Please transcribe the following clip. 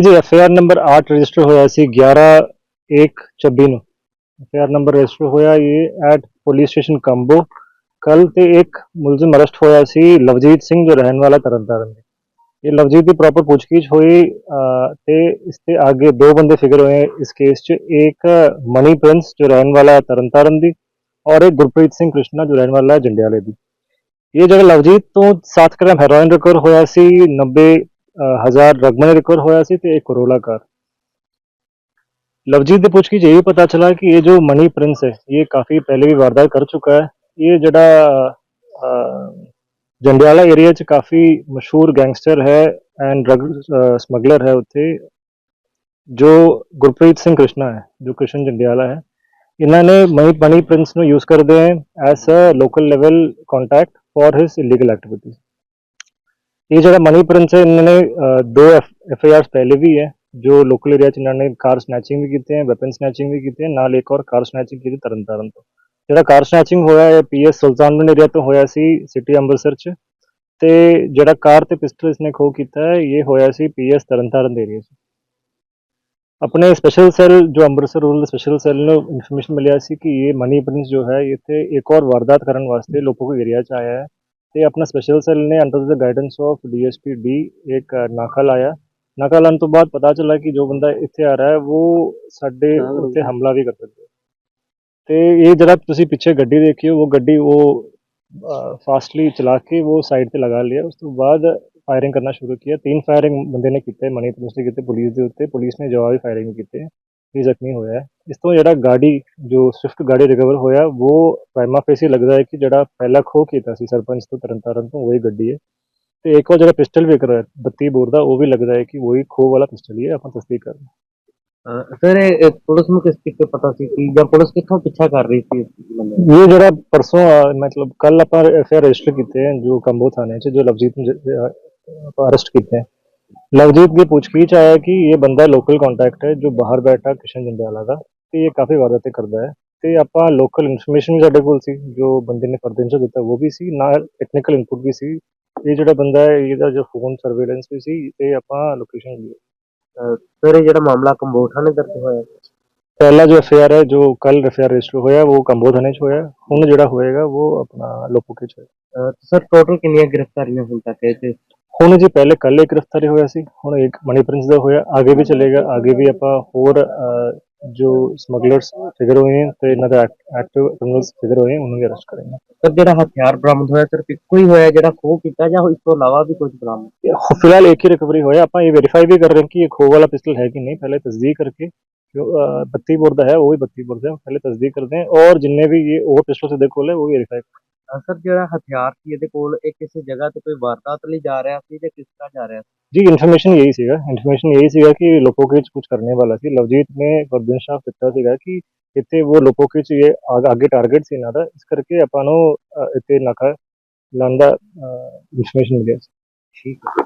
ਜੀ F R number 8 register ਹੋਇਆ ਸੀ 11 1 26 ਨੂੰ। ਐਫ ਆਰ ਨੰਬਰ ਰਜਿਸਟਰ ਹੋਇਆ ਇਹ ਐਟ ਪੁਲਿਸ ਸਟੇਸ਼ਨ ਕੰਬੋ ਕੱਲ ਤੇ ਇੱਕ ਮੁਲਜ਼ਮ ਅਰੈਸਟ ਹੋਇਆ ਸੀ ਲਵਜੀਤ ਸਿੰਘ ਜੋ ਰਹਿਣ ਵਾਲਾ ਤਰਨਤਾਰਨ ਦੇ। ਇਹ ਲਵਜੀਤ ਦੀ ਪ੍ਰੋਪਰ ਪੁੱਛਗਿੱਛ ਹੋਈ ਤੇ ਇਸ ਤੇ ਅੱਗੇ ਦੋ ਬੰਦੇ ਫਿਗਰ ਹੋਏ ਇਸ ਕੇਸ 'ਚ। ਇੱਕ ਮਨੀ ਪ੍ਰਿੰਸ ਜੋ ਰਹਿਣ ਵਾਲਾ ਤਰਨਤਾਰਨ ਦੀ ਔਰ ਇੱਕ ਗੁਰਪ੍ਰੀਤ ਸਿੰਘ ਕ੍ਰਿਸ਼ਨਾ ਜੋ ਰਹਿਣ ਵਾਲਾ ਜੰਡਿਆਲੇ ਦੀ। ਇਹ ਜਿਹੜਾ ਲਵਜੀਤ ਤੋਂ 7 ਗ੍ਰਾਮ ਹੈਰੋਇਨ ਰਿਕਵਰ ਹੋਇਆ ਸੀ 90 हज़ार रकम रिकवर होया છે एक એક कार लवजीत पूछ की यही पता चला कि ये जो मनी प्रिंस है, ये काफ़ी पहले भी वारदात कर चुका है। ये जड़ा जंडियाला एरिया च काफ़ी मशहूर गैंगस्टर है एंड ड्रग स्मगलर है उत्थे, जो गुरप्रीत सिंह कृष्णा है, जो कृष्ण जंडियाला है। इन्होंने मनी मनी प्रिंस यूज़ करते हैं as a local level contact for his illegal activities his illegal activities ਇਹ ਜਿਹੜਾ ਮਨੀ ਪ੍ਰਿੰਸ ਹੈ ਇਹਨਾਂ ਨੇ ਅਹ, ਦੋ ਐਫ ਆਈ ਆਰ ਪਹਿਲੇ ਵੀ ਹੈ ਜੋ ਲੋਕਲ ਏਰੀਆ ਚ ਇਹਨਾਂ ਨੇ ਕਾਰ ਸਨੈਚਿੰਗ ਵੀ ਕੀਤੇ ਹੈ ਵੈਪਨ ਸਨੈਚਿੰਗ ਵੀ ਕੀਤੇ ਹੈ ਨਾਲ ਇੱਕ ਹੋਰ ਕਾਰ ਸਨੈਚਿੰਗ ਕੀਤੀ ਤਰਨਤਾਰਨ ਤੋਂ ਜਿਹੜਾ ਕਾਰ ਸਨੈਚਿੰਗ ਹੋਇਆ ਹੈ ਪੀਐਸ ਸੁਲਤਾਨਪੁਰ ਏਰੀਆ ਤੋਂ ਹੋਇਆ ਸੀ ਸਿਟੀ ਅੰਮ੍ਰਿਤਸਰ ਚ ਤੇ ਜਿਹੜਾ ਕਾਰ ਤੇ ਪਿਸਟਲ ਇਸਨੇ ਖੋ ਕੀਤਾ ਹੈ ਇਹ ਹੋਇਆ ਸੀ ਪੀਐਸ ਤਰਨਤਾਰਨ ਦੇ ਏਰੀਆ ਚ ਆਪਣੇ ਸਪੈਸ਼ਲ ਸੈੱਲ ਜੋ ਅੰਮ੍ਰਿਤਸਰ ਰੂਰਲ ਸਪੈਸ਼ਲ ਸੈੱਲ ਨੂੰ ਇਨਫੋਰਮੇਸ਼ਨ ਮਿਲਿਆ ਸੀ ਕਿ ਇਹ ਮਨੀ ਪ੍ਰਿੰਸ ਜੋ ਹੈ ਇੱਥੇ ਇੱਕ ਹੋਰ ਵਾਰਦਾਤ ਕਰਨ ਵਾਸਤੇ ਲੋਪੋਕੋ ਏਰੀਆ ਚ ਆਇਆ ਹੈ ਤੇ ਆਪਣਾ ਸਪੈਸ਼ਲ ਸੈੱਲ ਨੇ under the guidance of DSP D ਇੱਕ ਨਾਕਾ ਲਾਇਆ। ਨਾਕਾ ਲਾਉਣ ਤੋਂ ਬਾਅਦ ਪਤਾ ਚੱਲਾ ਕਿ ਜੋ ਬੰਦਾ ਇੱਥੇ ਆ ਰਿਹਾ ਹੈ ਉਹ ਸਾਡੇ ਉੱਤੇ ਹਮਲਾ ਵੀ ਕਰ ਸਕਦਾ ਤੇ ਇਹ ਜਿਹੜਾ ਤੁਸੀਂ ਪਿੱਛੇ ਗੱਡੀ ਦੇਖੀ ਹੋ, ਉਹ ਗੱਡੀ ਉਹ ਫਾਸਟਲੀ ਚਲਾ ਕੇ ਉਹ ਸਾਈਡ ਤੇ ਲਗਾ ਲਿਆ। ਉਸ ਤੋਂ ਬਾਅਦ ਫਾਇਰਿੰਗ ਕਰਨਾ ਸ਼ੁਰੂ ਕੀਤਾ। ਤਿੰਨ ਫਾਇਰਿੰਗ ਬੰਦੇ ਨੇ ਕੀਤੇ ਮਨੀ ਪੁਲਿਸ ਨੇ ਕੀਤੇ ਪੁਲਿਸ ਦੇ ਉੱਤੇ। ਪੁਲਿਸ ਨੇ ਜਵਾਬੀ ਫਾਇਰਿੰਗ ਕੀਤੇ। ਇਹ ਜ਼ਖਮੀ ਹੋਇਆ ਹੈ। ਇਸ ਤੋਂ ਜਿਹੜਾ ਗਾੜੀ ਜੋ ਸਵਿਫਟ ਗਾੜੀ ਰਿਕਵਰ ਹੋਇਆ ਉਹ ਪ੍ਰਾਈਮਾ ਫੇਸੀ ਲੱਗਦਾ ਹੈ ਕਿ ਜਿਹੜਾ ਪਹਿਲਾ ਖੋਹ ਕੀਤਾ ਸੀ ਸਰਪੰਚ ਤੋਂ ਤਰਨਤਾਰਨ ਤੋਂ ਉਹੀ ਗੱਡੀ ਹੈ ਤੇ ਇੱਕ ਉਹ ਜਿਹੜਾ ਪਿਸਟਲ ਵਿਕ ਰਿਹਾ 32 ਬੋਰ ਦਾ ਉਹ ਵੀ ਲੱਗਦਾ ਹੈ ਕਿ ਉਹੀ ਖੋਹ ਵਾਲਾ ਪਿਸਟਲ ਹੀ ਹੈ ਆਪਾਂ ਤਸਦੀਕ ਕਰ ਰਹੇ ਹਾਂ। ਸਰ ਇਹ ਪੁਲਿਸ ਨੂੰ ਕਿਸ ਤਰੀਕੇ ਪਤਾ ਸੀ ਕਿ ਜਾਂ ਪੁਲਿਸ ਕਿੱਥੋਂ ਪਿੱਛਾ ਕਰ ਰਹੀ ਸੀ ਇਸ ਬੰਦੇ ਦਾ? ਇਹ ਜਿਹੜਾ ਪਰਸੋਂ ਅਹ, ਮਤਲਬ ਕੱਲ ਆਪਾਂ ਐਫ ਆਰ ਰਜਿਸਟਰ ਕੀਤੇ हैं जो ਕੰਬੋ थाने ਚ ਜੋ ਲਵਜੀਤ ਨੂੰ ਅਰੈਸਟ ਕੀਤੇ हैं ਲਵਜੀਤ ਦੀ ਪੁੱਛਗਿੱਛ ਆਇਆ ਕਿ ਇਹ ਬੰਦਾ ਲੋਕਲ ਕੰਟੈਕਟ ਹੈ ਜੋ ਬਾਹਰ ਬੈਠਾ ਕਿਸ਼ਨ ਜੰਡਿਆਲਾ ਦਾ ਤੇ ਇਹ ਕਾਫੀ ਵਾਰਦਾਤੇ ਕਰਦਾ ਹੈ। ਤੇ ਆਪਾਂ ਲੋਕਲ ਇਨਫੋਰਮੇਸ਼ਨ ਵੀ ਸਾਡੇ ਕੋਲ ਸੀ ਜੋ ਬੰਦੇ ਨੇ ਫਰਦੈਂਸ਼ਾ ਦਿੱਤਾ ਉਹ ਵੀ ਸੀ ਨਾਲ ਟੈਕਨੀਕਲ ਇਨਪੁਟ ਵੀ ਸੀ। ਇਹ ਜਿਹੜਾ ਬੰਦਾ ਹੈ ਇਹਦਾ ਜੋ ਫੋਨ ਸਰਵੇਲੈਂਸ ਵੀ ਸੀ ਤੇ ਆਪਾਂ ਲੋਕੇਸ਼ਨ ਲਈ ਸਰ ਇਹ ਜਿਹੜਾ ਮਾਮਲਾ ਕੰਬੋਠਾ ਨੇ ਦਰਜ ਹੋਇਆ ਪਹਿਲਾ ਜੋ ਐਫ ਹੈ ਜੋ ਕੱਲ ਐਫ ਰਜਿਸਟਰ ਹੋਇਆ ਉਹ ਕੰਬੋ ਥਾਣੇ ਚ ਹੋਇਆ। ਹੁਣ ਜਿਹੜਾ ਹੋਏਗਾ ਉਹ ਆਪਣਾ ਲੋਪੋਕੇ ਚ ਸਰ ਟੋਟਲ ਕਿੰਨੀਆਂ ਗ੍ਰਿਫਤਾਰੀਆਂ ਹੁਣ ਤੱਕ ਇਹ ਤੇ ਹੁਣ ਜੀ ਪਹਿਲੇ ਕੱਲ ਇੱਕ ਗ੍ਰਿਫਤਾਰੀ ਹੋਇਆ ਸੀ ਹੁਣ ਇੱਕ ਮਨੀ ਪ੍ਰਿੰਸ ਦਾ ਹੋਇਆ ਅੱਗੇ ਵੀ ਚੱਲੇਗਾ ਅੱਗੇ ਵੀ ਆਪਾਂ ਹੋਰ ਜੋ ਸਮਗਲਰਸ ਫਿਗਰ ਹੋਏ ਹਨ ਤੇ ਇਹਨਾਂ ਦਾ ਐਕਟਿਵ ਕ੍ਰਿਮੀਨਲਸ ਫਿਗਰ ਹੋਏ ਹਨ, ਉਹਨਾਂ ਨੂੰ ਅਰੈਸਟ ਕਰਾਂਗੇ ਸਰ ਜਿਹੜਾ ਹਥਿਆਰ ਬਰਾਮਦ ਹੋਇਆ ਸਿਰਫ ਇੱਕੋ ਹੀ ਹੋਇਆ ਜਿਹੜਾ ਖੋਹ ਕੀਤਾ ਜਾਂ ਇਸ ਤੋਂ ਇਲਾਵਾ ਵੀ ਕੁਝ ਬਰਾਮਦ ਇਹ ਫਿਲਹਾਲ ਇੱਕ ਹੀ ਰਿਕਵਰੀ ਹੋਇਆ ਆਪਾਂ ਇਹ ਵੈਰੀਫਾਈ ਵੀ ਕਰ ਰਹੇ ਹਾਂ ਕਿ ਇਹ ਖੋ ਵਾਲਾ ਪਿਸਟਲ ਹੈ ਕਿ ਨਹੀਂ ਪਹਿਲੇ ਤਸਦੀਕ ਕਰਕੇ ਜੋ 32 ਬੋਰ ਦਾ ਹੈ ਉਹ ਵੀ 32 ਬੋਰ ਦਾ ਹੈ ਪਹਿਲੇ ਤਸਦੀਕ ਕਰਦੇ हैं और जितने भी ये और पिस्टल से देखो है वो भी वेरीफाई ਅਹ ਸਰ ਜਿਹੜਾ ਹਥਿਆਰ ਸੀ ਇਹਦੇ ਕੋਲ ਇਹ ਕਿਸੇ ਜਗ੍ਹਾ ਤੇ ਕੋਈ ਵਾਰਦਾਤ ਲਈ ਜਾ ਰਿਹਾ ਸੀ ਜਾਂ ਕਿਸ ਤਰ੍ਹਾਂ ਜਾ ਰਿਹਾ ਸੀ जी इन्फॉर्मेशन यही सीगा इन्फॉर्मेशन यही सीगा कि लोपोके च कुछ करने वाला ਸੀ ਲਵਜੀਤ ਨੇ ਗੁਰਦਿਨ ਸ਼ਾਹ ਦਿੱਤਾ ਸੀਗਾ ਕਿ ਇੱਥੇ ਉਹ ਲੋਪੋਕੇ ਚ ਇਹ ਆ- ਅੱਗੇ ਟਾਰਗੇਟ ਸੀ ਇਹਨਾਂ ਦਾ ਇਸ ਕਰਕੇ ਆਪਾਂ ਨੂੰ ਅ, ਇੱਥੇ ਨਾਕਾ ਲਾਉਣ ਦਾ ਇਨਫੋਰਮੇਸ਼ਨ ਮਿਲਿਆ ਸੀ ਠੀਕ ਹੈ